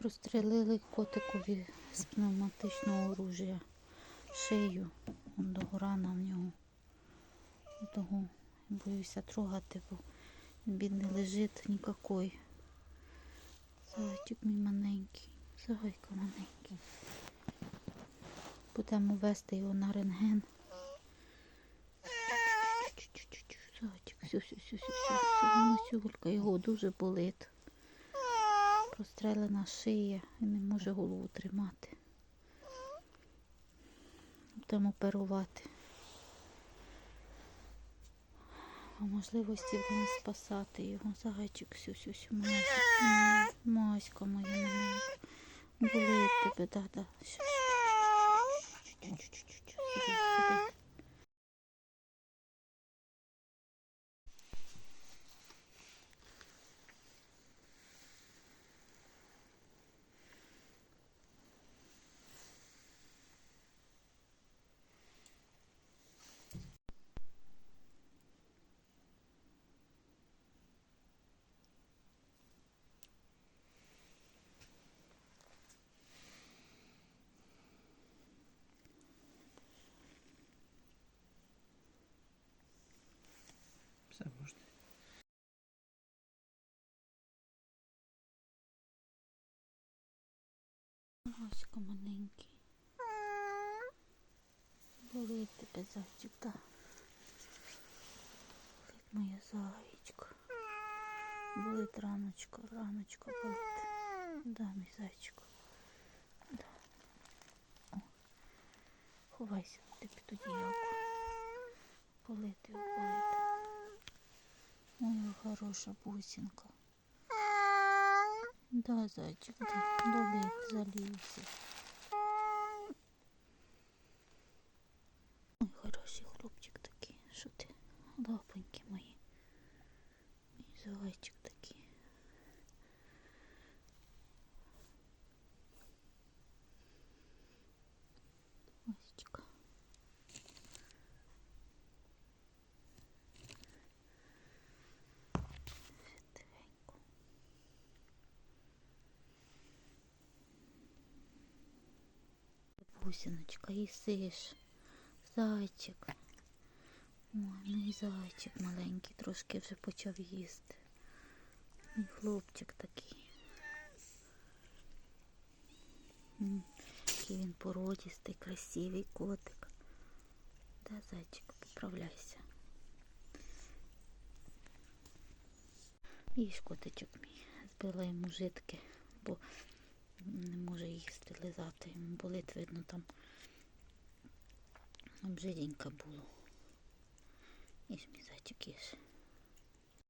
Прострелили котикові з пневматичного оружия шию. До рана в нього. Того боюся трогати, бо він бідний лежить нікакой. Зайчик мій маленький, зайка маленький. Будемо вести його на рентген. Зайчик, все, все, все, все, все, Масюлька, його дуже болить. Прострелена шия і не може голову тримати. Будемо оперувати. А можливості будемо спасати його. Зайчик, все, Маська, Маська моя маленька. Болить тебе, да, Все можна. Маська маленький. Болить тебе зайчик, да. Болить моя зайчка. Болить раночка, раночка болить. Да, мій зайчик. Да. О. Ховайся, ти під одіялку. Болить його, болить. Моя хороша бусинка. Да, зайчик, да, болить, залився. Ой, хороший хлопчик такий. Що ти? Лапоньки мої. Мій зайчик такий. Масечка. Бусиночка, їсиш. Зайчик. Ой, мій зайчик маленький, трошки вже почав їсти. Мій хлопчик такий. Який він породістий, красивий котик. Да, зайчик, поправляйся. Їж котичок мій. Збила йому житки, бо не може їсти, лизати. Йому болить, видно, там обжиденька було. Їж, мій зайчик, їж.